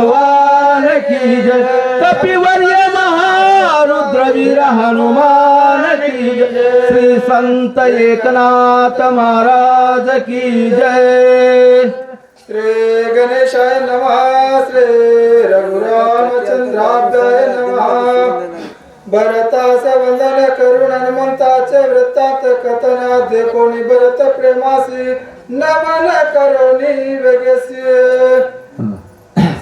भगवान की जय। कपिवर्य महारुद्र वीर हनुमान की जय। श्री संत एकनाथ महाराज की जय। श्री गणेशाय नमः। श्री रघुरामचंद्राब्दाय नमः। भरतास वंदन करुण हनुमंताचे वृत्तात कथना देखोनी भरत प्रेमासी। नमन करोनी वेगेसी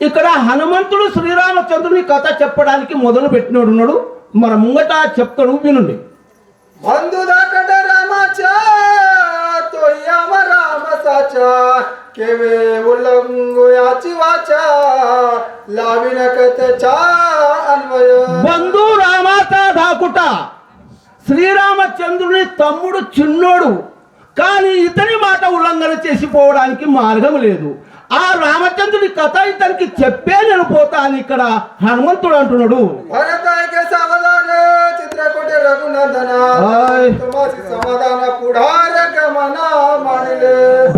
ఇక్కడ హనుమంతుడు శ్రీరామచంద్రుని కథ చెప్పడానికి మొదలు పెట్టినోడు ఉన్నాడు. మన ముంగట చెప్తాడు వినుండి. బంధు రామాచా రామ లావిన చా దాకుట. శ్రీరామచంద్రుని తమ్ముడు చిన్నోడు. కానీ ఇతని మాట ఉల్లంఘన చేసిపోవడానికి మార్గం లేదు. ఆ రామచంద్రుడి కథ ఇతనికి చెప్పే నేను పోతా అని ఇక్కడ. హనుమంతుడు అంటున్నాడు.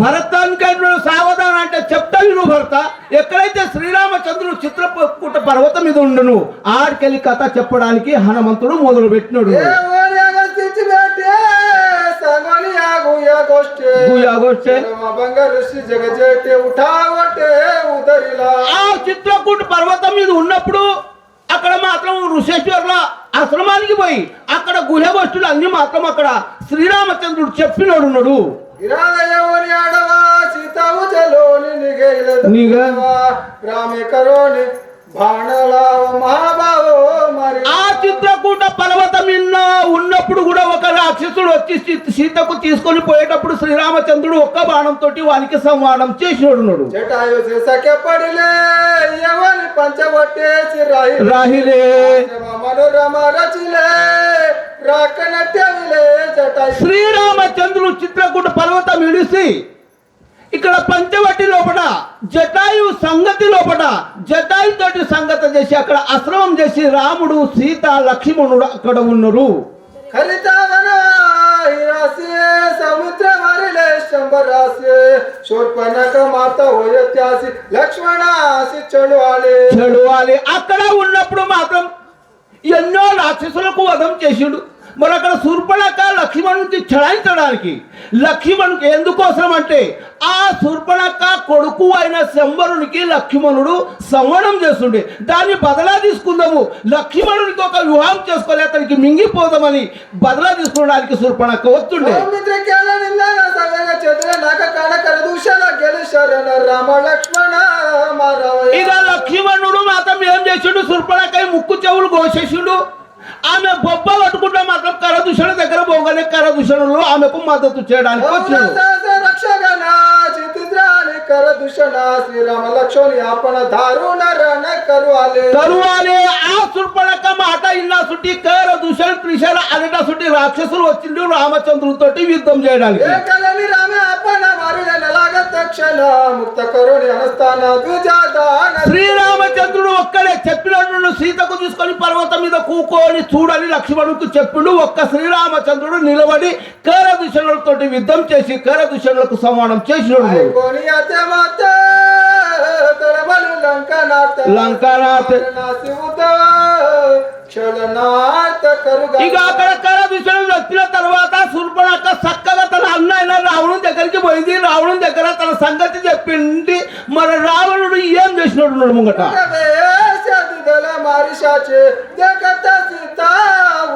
భరత అనుకుంటున్నాడు సావధాన అంటే చెప్తా నువ్వు భర్త. ఎక్కడైతే శ్రీరామచంద్రుడు చిత్రకూట పర్వతం మీద ఉండును ఆడికెళ్ళి కథ చెప్పడానికి హనుమంతుడు మొదలు పెట్టినాడు गोष्टी గుయా గోష్ఠే भंग ऋषी जगजेटे उठावटे उदरिला ఆ చిత్రకూట పర్వతం మీద ఉన్నప్పుడు అక్కడ మాత్రం ఋషేశ్వర్ల ఆశ్రమానికి పోయి అక్కడ గుహ వస్తువులు అన్ని మాత్రం అక్కడ శ్రీరామచంద్రుడు చెప్పినోడు ఉన్నాడు ఇరాదయవని ఆడవా సీతావు చలోని నిగైల నిగ- రామే కరోని బాణలావ మహాబావో మరి ఆ చిత్రకూట పర్వతం మీద ఉన్నప్పుడు కూడా ఒక రాక్షసుడు వచ్చి సీతకు తీసుకొని పోయేటప్పుడు శ్రీరామచంద్రుడు ఒక్క బాణంతో వానికి సంవాదం చేసినోడు ఉన్నాడు జటాయు సఖ్య పడిలే ఎవరి పంచబట్టేసి రాయి రాహిలే. శ్రీరామచంద్రుడు చిత్రకూట పర్వతం ఇడిసి ఇక్కడ పంచవటి లోపల జటాయు సంగతి లోపల జటాయు తోటి సంగతి చేసి అక్కడ ఆశ్రమం చేసి రాముడు సీత లక్ష్మణుడు అక్కడ ఉన్నారు. హరితావన हिरासे समुद्र मारिले शंभरासे शोर्पणक माता होय त्यासी लक्ष्मणासी चढू आले చెడువాలి అక్కడ ఉన్నప్పుడు మాత్రం ఎన్నో రాక్షసులకు వధం చేసిండు మరి అక్కడ శూర్పణక లక్ష్మణుడికి చడాయించడానికి లక్ష్మణుడికి ఎందుకోసం అంటే ఆ సుర్పణక కొడుకు అయిన శంబరునికి లక్ష్మణుడు సంవరణం చేస్తుండే. దాన్ని బదలా తీసుకుందాము. లక్ష్మణుడికి ఒక వివాహం చేసుకోలే అతనికి మింగిపోదామని బదలా తీసుకోవడానికి సుర్పణక వస్తుండే. ఇలా లక్ష్మణుడు మాత్రం ఏం చేసిండు? శూర్పణకై ముక్కు చెవులు కోసేసిండు. ఆమె గొప్ప పట్టుకుంటే మాత్రం కరదూషణ దగ్గర పోగానే కరదూషణలో ఆమెకు మద్దతు చేయడానికి వచ్చింది. రాక్షసులు వచ్చిండు రామచంద్రులతోటి యుద్ధం చేయడానికి. తక్షణ ముక్త కరుణి శ్రీరామచంద్రుడు ఒక్కడే చెప్పినట్టు సీతకు తీసుకొని పర్వతం మీద కూకొని చూడని లక్ష్మణుడు చెప్పుడు. ఒక్క శ్రీరామచంద్రుడు నిలబడి కర దుషణులతో యుద్ధం చేసి కర దుషణులకు సమానం చేసినాడు. లంకనాథ్ లంకనాథ్. चलनात करा विसरून व्यक्तीला तलवाता सुरपणा का सक्काला त्याला अन्न येणार रावणून देखरची बैदी रावणून देखरा त्याला संगतीच्या पिंडी मला रावण येम देशनोड नोड मुंगटा. मारिशाचे देखता सीता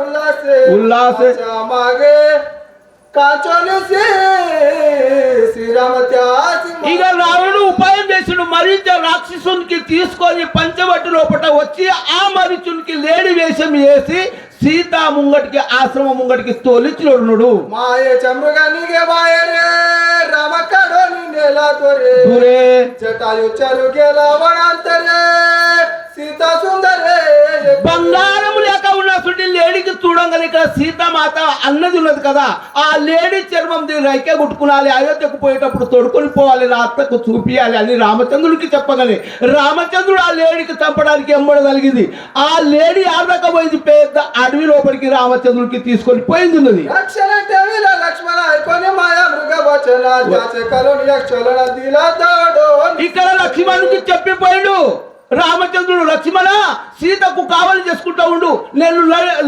उल्लास उल्लास मागे काचोले से श्रीराम त्याच इगा रावण ఓరించ రాక్షసునికి తీసుకొని పంచవటి లోపల వచ్చి ఆ మరిచునికి లేడి వేషం వేసి సీతా ముంగటికి ఆశ్రమ ముంగటికి తోలిచుడు మాయ చంద్రుగా నీగే మాయరే రమకడోని नेला तो रे दुरे जटायू चालू गेला वनांतरे సీతా సుందరే బంగారం లేక ఉన్న సుడి లేడీకి చూడంగానే ఇక్కడ సీతామాత అన్నది ఉన్నది కదా ఆ లేడీ చర్మం దీన్ని రైకే కుట్టుకునాలి అయోధ్యకు పోయేటప్పుడు తొడుకొని పోవాలి నా అత్తకు చూపియాలి అని రామచంద్రుడికి చెప్పగానే రామచంద్రుడు ఆ లేడీకి చంపడానికి ఎంబడగలిగింది ఆ లేడీ ఆడక పోయింది పెద్ద అడవి లోపలికి రామచంద్రుడికి తీసుకొని పోయింది ఉన్నది రక్షణ టెవిల లక్ష్మణ అయిపోయి మాయా మృగ వచన చలన ఇక్కడ లక్ష్మణుడికి చెప్పిపోయిండు. రామచంద్రుడు లక్ష్మణ సీతకు కావలి చేసుకుంటా ఉండు. నేను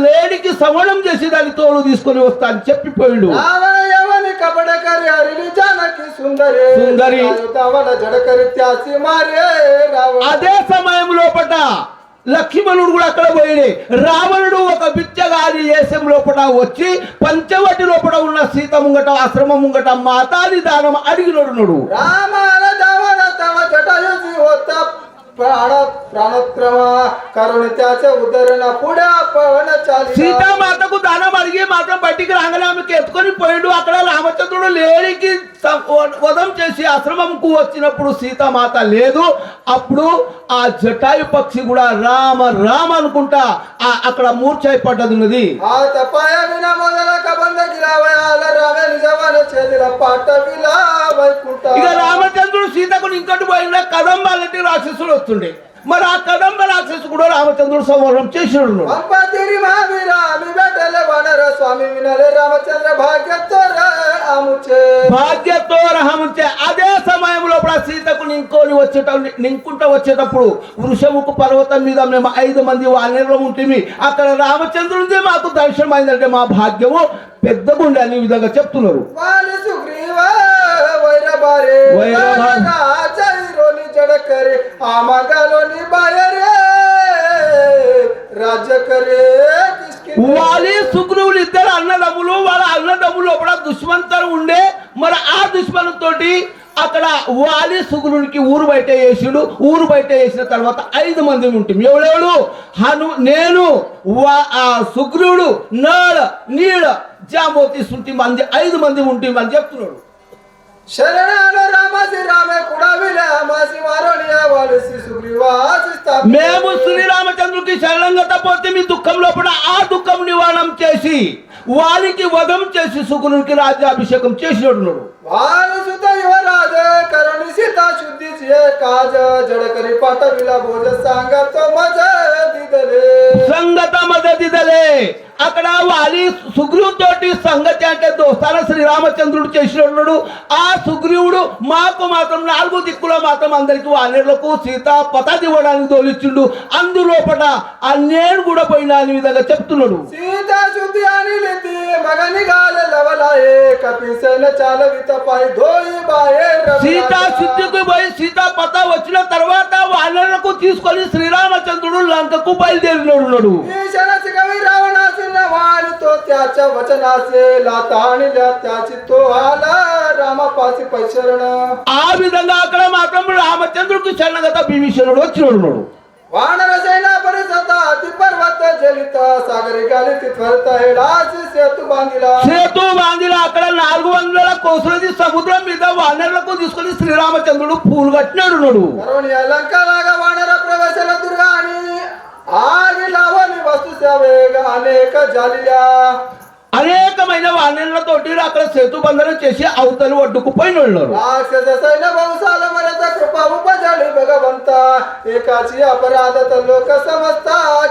లేడీకి సవణం చేసి దాని తోలు తీసుకొని వస్తాను చెప్పిపోయిండు. రావణ యవని కపట కరి హరిని జానకి సుందరే. సుందరి. ధవల జడకరి త్యాసి మారే రావణ అదే సమయం లోపట లక్ష్మణుడు కూడా అక్కడ పోయిడే రావణుడు ఒక బిచ్చగారి వేసం లోపల వచ్చి పంచవటి లోపల ఉన్న సీత ముంగట ఆశ్రమం ముంగట మాతాది దానం అడిగినడు రామాల ప్రాణ సీతామాతకు దానం అడిగి మాత్రం బయటికి రాగానే ఆమెకి ఎత్తుకొని పోయిండు. అక్కడ రామచంద్రుడు లేడికి వధం చేసి ఆశ్రమంకు వచ్చినప్పుడు సీతామాత లేదు. అప్పుడు ఆ జటాయు పక్షి కూడా రామ రామ అనుకుంటా ఆ అక్కడ మూర్ఛాయి పడ్డది ఉన్నది ఆ పాట ఇక రామచంద్రుడు సీతకు ఇంకటి పోయిన కదంబాలంటే రాక్షసుడు వస్తుండే మరి ఆ కదంబ రాక్షసు కూడా రామచంద్రుడు సంవరణం చేసినాడు వానర భాగ్యతో రహముంచే అదే సమయంలో కూడా సీతకు నింకొని వచ్చేట నింకుంట వచ్చేటప్పుడు వృషముకు పర్వతం మీద మేము ఐదు మంది వానరులు ఉంటుంది అక్కడ రామచంద్రుడిది మాకు దర్శనం అయిందంటే మా భాగ్యము పెద్ద గుండె అనే విధంగా చెప్తున్నారు. వాలి సుగ్రీవ వైరబారే వైరభా- రాజైరోని జడకరే ఆమగలోని కరే వాలి శుక్రువులు ఇద్దరు అన్నదమ్ములు వాళ్ళ అన్నదమ్ములు లోపల దుష్మంతరం ఉండే మరి ఆ దుష్మను తోటి అక్కడ వాలి శుక్రునికి ఊరు బయట వేసిడు. ఊరు బయట వేసిన తర్వాత ఐదు మంది ఉంటుంది ఎవడెవడు హను నేను వా- ఆ సుగ్రీవుడు నాడ నీడ జామోతి శృతి మంది ఐదు మంది ఉంటుంది అని చెప్తున్నాడు. శరణాల రామసి రామే కూడా విలామాసి మారోనియా వాళ్ళు శ్రీ సుగ్రీవాసిస్తా మేము శ్రీరామచంద్రుడికి శరణంగత పోతే మీ దుఃఖం లోపల ఆ దుఃఖం నివారణం చేసి వారికి వధం చేసి సుగ్రునికి రాజ్యాభిషేకం చేసినట్టున్నాడు వాళ్ళు సుత యువరాజ కరుణి సీతా శుద్ధి చే కాజ జడకరి పాట విలా భోజ సాంగతో మజ దిదలే సంగత మదతిదలే అక్కడ వాలి సుగ్రీవు తోటి సంగతి అంటే దోస్తాన శ్రీరామచంద్రుడు చేసినాడు ఆ సుగ్రీవుడు మాకు మాత్రం నాలుగు దిక్కులో మాత్రం అందరికి వానరులకు సీత పతాది ఇవ్వడానికి తోలిచ్చిండు. అందులోపట ఆ నేను కూడా పోయినా అనే విధంగా చెప్తున్నాడు. సీతా శుద్ధి అని మగని లవలాయే కపిసైన చాల బాయే. సీతా శుద్ధికి పోయి సీతా పత వచ్చిన తర్వాత వానరులకు తీసుకొని శ్రీరామచంద్రుడు లంకకు బయలుదేరినాడు तो त्याच्या वचनासे लाता आणि त्याची तो आला रामापासी पैशरण ఆ విధంగా అక్కడ మాత్రం రామచంద్రుడికి శరణగత భీమేశ్వరుడు వచ్చినాడు वानर सेना परिसता अति पर्वत जलित सागरी गाली तिथवरत हेडासी सेतू बांधिला సేతు బాంధిల అక్కడ నాలుగు వందల కోసులది సముద్రం మీద వానరులకు తీసుకొని శ్రీరామచంద్రుడు పూలు కట్టినాడు నడు करुणी अलंका लागा वानर प्रवेशला दुर्गा आणि आगी लावणी वस्तू सेवेग अनेक झालेल्या అనేకమైన వానరులతోటి అక్కడ సేతు బంధనం చేసి అవతలు ఒడ్డుకుపోయిన రాక్షసైన వంశాల మరత కృప ఉపజడు భగవంత ఏకాచి అపరాధ లోక సమస్త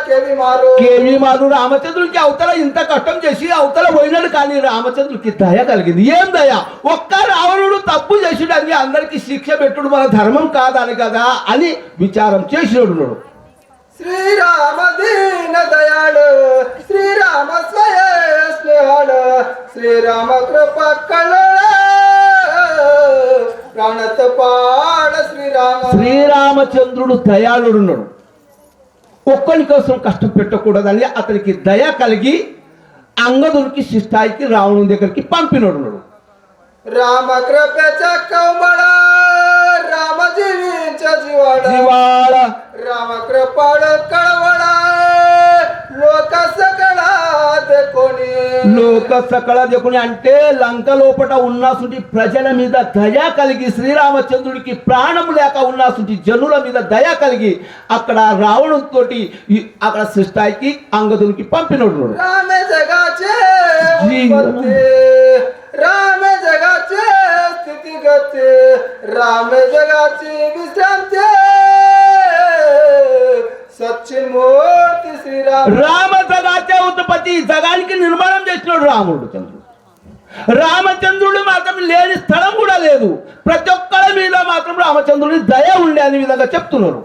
కేవి మారు. కేవి మారు. రామచంద్రుడికి అవతల ఇంత కష్టం చేసి అవతల పోయినాడు కానీ రామచంద్రుడికి దయ కలిగింది. ఏం దయ? ఒక్క రావణుడు తప్పు చేసిడని అందరికి శిక్ష పెట్టుడు మన ధర్మం కాదని కదా అని విచారం చేసినాడు శ్రీరామ దీన దయాడు శ్రీరామ స్వయ స్నేహాడు శ్రీరామ కృప కళ. ప్రాణతో పాడ శ్రీరామ. శ్రీరామచంద్రుడు దయాళుడున్నాడు. ఒక్కని కోసం కష్టం పెట్టకూడదని అతనికి దయ కలిగి అంగదునికి శిష్టాయికి రావణుని దగ్గరికి పంపినోడు రామకృప చక్కబడా రామజీవి లోక సకల దిక్కుని అంటే లంక లోపట ఉన్నాసుంటి ప్రజల మీద దయ కలిగి శ్రీరామచంద్రుడికి ప్రాణం లేక ఉన్నాసుంటి జనుల మీద దయ కలిగి అక్కడ రావణంతో అక్కడ శిష్టాయికి అంగదునికి పంపినోడు. రామే జగాచే जगाचे राम जगाची विश्रांती రామ సదాచ ఉత్పత్తి జగానికి నిర్మాణం చేసినాడు రాముడు చంద్రుడు. రామచంద్రుడు మాత్రం లేని స్థలం కూడా లేదు. ప్రతి ఒక్కరి మీద మాత్రం రామచంద్రుడి దయ ఉండే అనే విధంగా చెప్తున్నారు.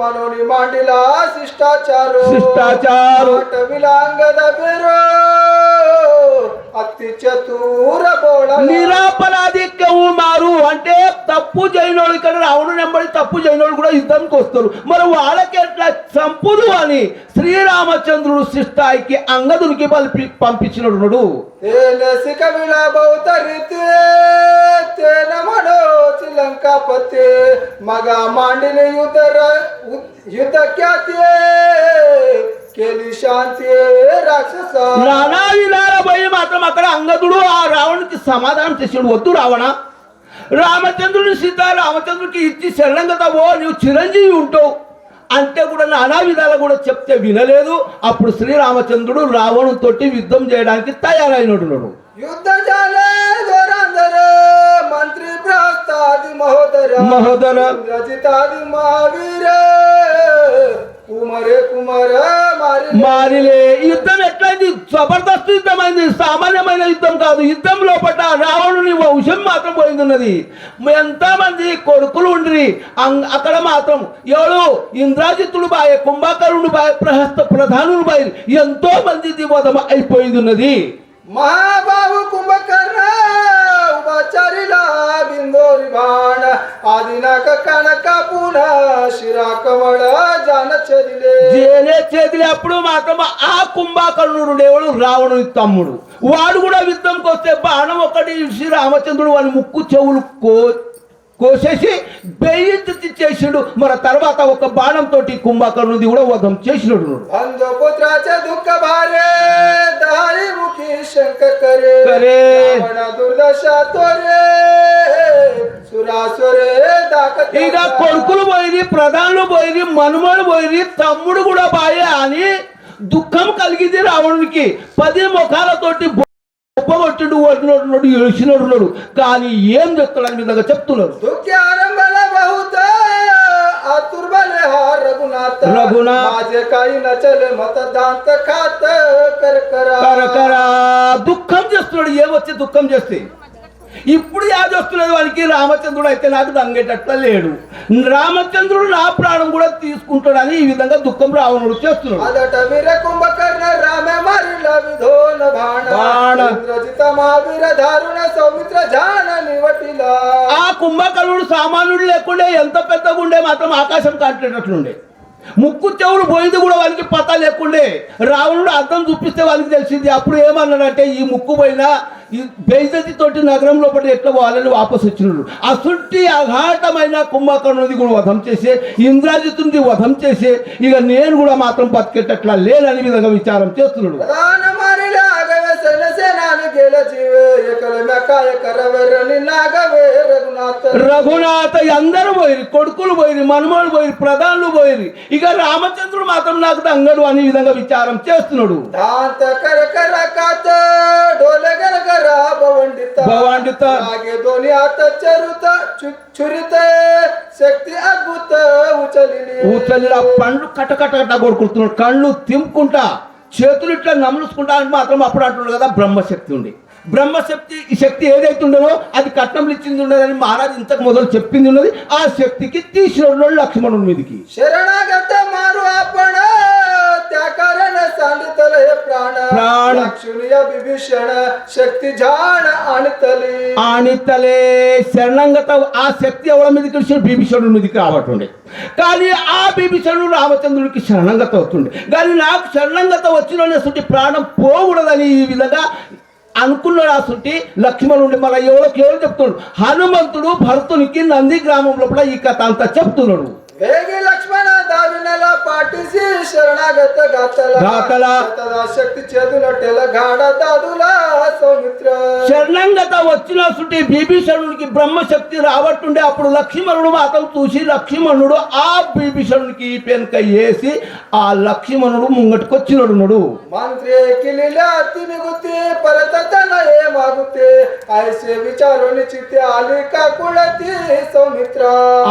మనోని మాటిలా శిష్టాచారు. శిష్టాచారు. విలాంగద ಬೇರೋ అతి చతుర బోళ. నిరాపరాధి మారు అంటే తప్పు చేయనోడు ఇక్కడ రావణు నెంబడి తప్పు చేయనోడు కూడా యుద్ధానికి వస్తారు. మరి వాళ్ళకి ఎట్లా చంపుదు అని శ్రీరామచంద్రుడు శిష్టాయికి అంగదునికి పంపి పంపించినడు లంకాపతి మగ మాండిని యుద్ధ యుద్ధ ఖ్యాతి. శాంతి రాక్షస పోయి మాత్రం అక్కడ అంగదుడు ఆ రావణునికి సమాధానం చేసాడు వద్దు రావణ రామచంద్రుని సీత రామచంద్రుడికి ఇచ్చి శరణంగత ఓ నువ్వు చిరంజీవి ఉంటావు అంటే కూడా నానా విధాలు కూడా చెప్తే వినలేదు అప్పుడు శ్రీరామచంద్రుడు రావణుతో యుద్ధం చేయడానికి తయారైనడు యుద్ధ జాలే దొరందర మంత్రి మహోదర మహోదర. రజితాది మహావీర మారిలే. యుద్ధం ఎట్లయింది? జబర్దస్త్ యుద్ధం అయింది సామాన్యమైన యుద్ధం కాదు. యుద్ధం లోపల రావణుని వంశం మాత్రం పోయిందున్నది. ఎంతో మంది కొడుకులు ఉండ్రి. అక్కడ మాత్రం ఎవడు ఇంద్రాజిత్తుడు బాయ్ కుంభకరుడు బాయ్ ప్రహస్త ప్రధానుడు బాయ్ ఎంతో మంది దివోదం అయిపోయింది ఉన్నది మహాబాహు బాణ ఆదినాక కనక పున శిరాకవడ కమల జాన చదిలే జేనే చేతిలో అప్పుడు మాత్రం ఆ కుంభాకర్ణుడు ఉండేవాడు రావణుని తమ్ముడు వాడు కూడా యుద్ధంకి వస్తే బాణం ఒకటి శ్రీ రామచంద్రుడు వాని ముక్కు చెవులు కో కోసేసి బెయించి చేసిండు. మన తర్వాత ఒక బాణంతో కుంభకర్ణుది కూడా వధం చేసినడు ఇక కొడుకులు పోయి ప్రధానులు పోయి మనుమలు పోయి తమ్ముడు కూడా బాయే అని దుఃఖం కలిగింది రావణునికి. పది ముఖాలతోటి ఒప్పగొట్టుడు వస్తున్నాడు ఇచ్చినట్టున్నాడు కానీ ఏం చెప్తాడని విధంగా చెప్తున్నారు దుఃఖం చేస్తున్నాడు. ఏమొచ్చి దుఃఖం చేస్తే? ఇప్పుడు యాది వస్తున్నది వానికి రామచంద్రుడు అయితే నాకు దంగేటట్ల లేడు. రామచంద్రుడు నా ప్రాణం కూడా తీసుకుంటాడని ఈ విధంగా దుఃఖం రావణుడు చేస్తున్నాడు. మహావీర దారుణ సౌమిత్ర జాన నివటిలా ఆ కుంభకర్ణుడు సామాన్యుడు లేకుండే ఎంత పెద్దగా ఉండే మాత్రం ఆకాశం కాటేటట్లుండే ముక్కు చెవులు పోయింది కూడా వానికి పత లేకుండే. రావణుడు అర్థం చూపిస్తే వాళ్ళకి తెలిసింది అప్పుడు ఏమన్నాడంటే ఈ ముక్కు పోయినా ఈ బెయిజతి తోటి నగరం లోపల ఎట్లా పోవాలని వాపసు వచ్చినాడు అసుంటి అఘాటమైన కుంభకర్ణుది కూడా వధం చేసే ఇంద్రాజితుని వధం చేసే ఇక నేను కూడా మాత్రం బతికేటట్లా లేనని విధంగా విచారం చేస్తున్నాడు. సేన సేనాని గేల జీవే ఎకల మెకాయ కరవెర్ర నిన్నాగవే రఘునాథ. రఘునాథ అందరూ పోయిరి కొడుకులు పోయిరి మనుమలు పోయిరి ప్రధానులు పోయిరి. ఇక రామచంద్రుడు మాత్రం నాకు దంగడు అనే విధంగా విచారం చేస్తున్నాడు. దాంత కర కర కాత డోల గర గర భవండిత భవండిత. ఆగే దోని ఆత చరుత చు- చురిత శక్తి అద్భుత పండ్లు కట్ట కొడుకుంటున్నాడు కళ్ళు తింపుకుంటా. చేతులు ఇట్లా నమలుసుకుంటా అంటే మాత్రం అప్పుడు అంటున్నాడు కదా బ్రహ్మశక్తి ఉండి. బ్రహ్మశక్తి ఈ శక్తి ఏదైతే ఉండదో అది కట్నం ఇచ్చింది ఉండదని మహారాజు ఇంతకు మొదలు చెప్పింది ఉన్నది ఆ శక్తికి తీసిన లక్ష్మణుడి మీదకి. శరణాగత మారు ఆపండి. ಲಕ್ಷ್ಮಿಯ ವಿಭೀಷಣ ಶಕ್ತಿ ಜಾಣ ಅಣಿತಲೇ ఆ శక్తి ఎవరి మీదకి వచ్చిన భీభీషణుడి రావటండి కానీ ఆ బీభీషణుడు రామచంద్రుడికి శరణంగత అవుతుంది. కానీ నాకు శరణంగత సుట్టి ప్రాణం పోకూడదని ఈ విధంగా అనుకున్నాడు ఆ లక్ష్మణుడి మన ఎవరికి ఎవరు చెప్తున్నాడు. హనుమంతుడు భరతునికి నంది గ్రామంలో కూడా ఈ కథ అంతా చెప్తున్నాడు. లక్ష్మణ దారుణలా పాటిసి శరణాగత గాతల గాతల శక్తి చేతులట్టెల గాడ దాదులా సౌమిత్ర. శరణంగత వచ్చిన సుటి బ్రహ్మ శక్తి రావట్టుండే అప్పుడు లక్ష్మణుడు మాత్రం చూసి లక్ష్మణుడు ఆ బిభీషణుడికి పెనుక వేసి ఆ లక్ష్మణుడు ముంగటికి వచ్చినడున్నాడు మంత్రి కిలిలా తిరుగుతే పరతన ఏమాగుతే ఐసే విచారుని చిత్తే ఆలికా కుళతి సౌమిత్ర.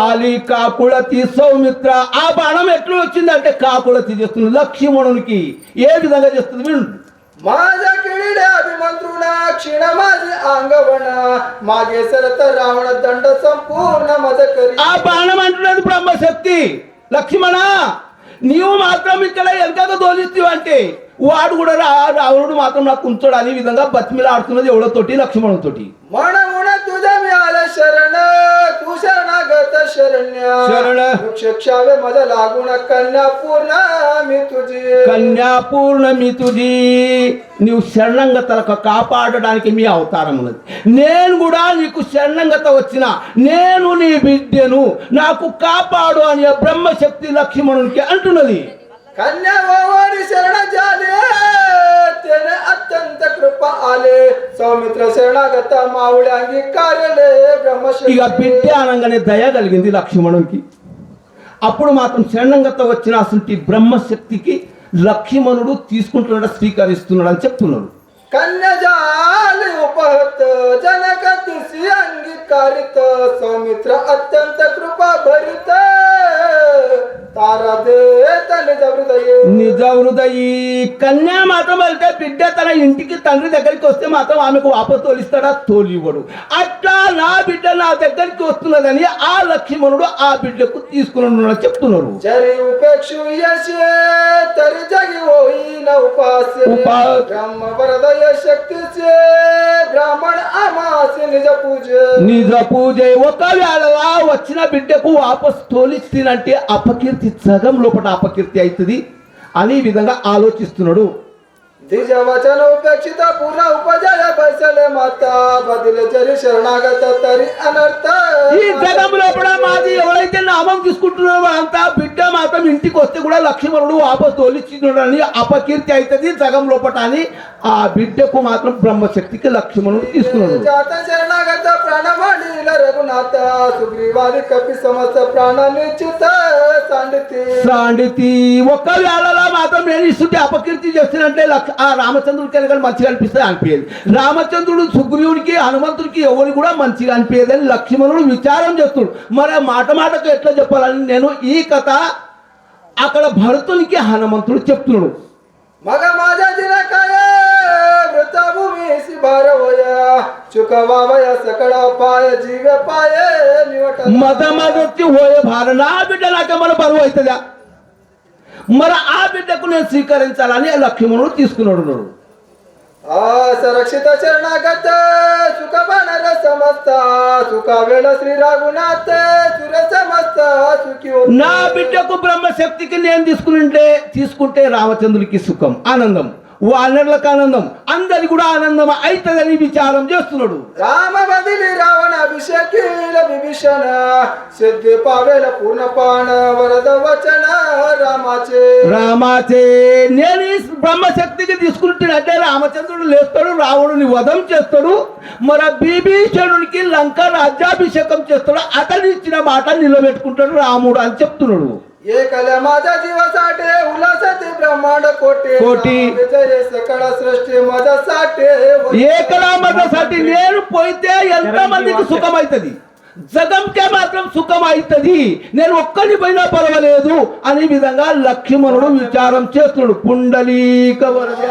ఆలికా కుళతి సౌమిత్ర ఆ బాణం ఎట్లు వచ్చింది అంటే కాపుల తీసేస్తుంది లక్ష్మణునికి ఏ విధంగా చేస్తుంది వీళ్ళు ಮಾಜ ಕಿಡಿಡ బ్రహ్మశక్తి. లక్ష్మణ నీవు మాత్రం ఇక్కడ ఎంత దోలిస్తీవంటే వాడు కూడా రా రావణుడు మాత్రం నాకు ఉంచాడు అనే విధంగా బతిమిల ఆడుతున్నది ఎవడతోటి లక్ష్మణుతోటి కన్యాపూర్ణ పూర్ణమి తుది నీవు శరణంగతలకు కాపాడడానికి మీ అవతారం ఉన్నది. నేను కూడా నీకు శరణంగత వచ్చిన నేను నీ బిడ్డను నాకు కాపాడు అనే బ్రహ్మశక్తి లక్ష్మణునికి అంటున్నది. कन्या वावाडी शरण झाले त्याने अत्यंत कृपा आले सौमित्र शरणागत मावळ्या अंगीकारले ఇక ब्रह्मशक्ती బిడ్డ అనగానే దయ కలిగింది లక్ష్మణునికి అప్పుడు మాత్రం శరణంగత వచ్చిన అసలు బ్రహ్మశక్తికి లక్ష్మణుడు తీసుకుంటున్నాడు స్వీకరిస్తున్నాడు అని చెప్తున్నాడు कन्या झाले उपहत जनक तुसी अंगीकारित सौमित्र अत्यंत कृपा भरित तारा दे तने हृदये నిజ హృదయి కన్యా మాత్రం వెళ్తే బిడ్డ తన ఇంటికి తండ్రి దగ్గరికి వస్తే మాత్రం ఆమెకు వాపసు తోలిస్తాడా తోలివ్వడు అట్లా నా బిడ్డ నా దగ్గరికి వస్తున్నదని ఆ లక్ష్మణుడు ఆ బిడ్డకు తీసుకుని చెప్తున్నారు जरी జపు చేయి ఒకవేళ వచ్చిన బిడ్డకు వాపస్ తోలిస్తీనంటే అపకీర్తి సగం లోపల అపకీర్తి అవుతుంది అని విధంగా ఆలోచిస్తున్నాడు. పూర్ణ మాత శరణాగత తరి అనర్థ. ఈ జగంలో కూడా మాది ఎవరైతే నామం తీసుకుంటున్నారో అంతా బిడ్డ మాత్రం ఇంటికి వస్తే కూడా లక్ష్మణుడు వాపస్ తోలిచ్చినాడు అని అపకీర్తి అవుతుంది సగం లోపట అని ఆ బిడ్డకు మాత్రం బ్రహ్మశక్తికి లక్ష్మణుడు తీసుకున్నాడు సాండితి ఒక్క మాత్రం నేను ఇస్తుంటే అపకీర్తి చేస్తున్నట్లే ఆ రామచంద్రుడికి వెళ్ళగా మంచిగా అనిపిస్తుంది అనిపించేది. రామచంద్రుడు సుగ్రీవునికి హనుమంతుడికి ఎవరు కూడా మంచిగా అనిపించేదని లక్ష్మణుడు విచారం చేస్తుడు మరి మాట మాటకు ఎట్లా చెప్పాలని నేను ఈ కథ అక్కడ భరతునికి హనుమంతుడు చెప్తున్నాడు. మగ మాజా ಪಾರವಯ ಚುಕವಾವಯ ಸಕಳ ಪಾಯ ಜೀವ మత మదొచ్చి ఓయే భారణ ఆ బిడ్డ నాకే మన బరువు అవుతుందా? మరి ఆ బిడ్డకు నేను స్వీకరించాలని లక్ష్మణుడు తీసుకున్నాడు ఆ సురక్షిత శరణాగత సుఖ సమస్త సుఖ శ్రీ రఘునాథ సుర సమస్త సుఖి నా బిడ్డకు బ్రహ్మశక్తికి నేను తీసుకుంటే తీసుకుంటే రామచంద్రుడికి సుఖం ఆనందం. వానరులకు ఆనందం. అందరి కూడా ఆనందం అవుతుందని విచారం చేస్తున్నాడు. రామ బదిలి రావణ అభిషేకీల విభీషణ సిద్ధి పావేల పూర్ణపాణ వరద వచన రామాచే. రామాచే నేను బ్రహ్మశక్తికి తీసుకుంటే అంటే రామచంద్రుడు లేస్తాడు రావణుని వధం చేస్తాడు. మరి విభీషణునికి లంక రాజ్యాభిషేకం చేస్తాడు. అతను ఇచ్చిన మాట నిలబెట్టుకుంటాడు రాముడు అని చెప్తున్నాడు. మజ సాటి నేను పోయితే ఎంత మందికి సుఖం జగంకే మాత్రం సుఖం అవుతుంది నేను ఒక్కడి పోయినా పర్వాలేదు. అనే విధంగా లక్ష్మణుడు విచారం చేస్తున్నాడు. పుండలీక వరద.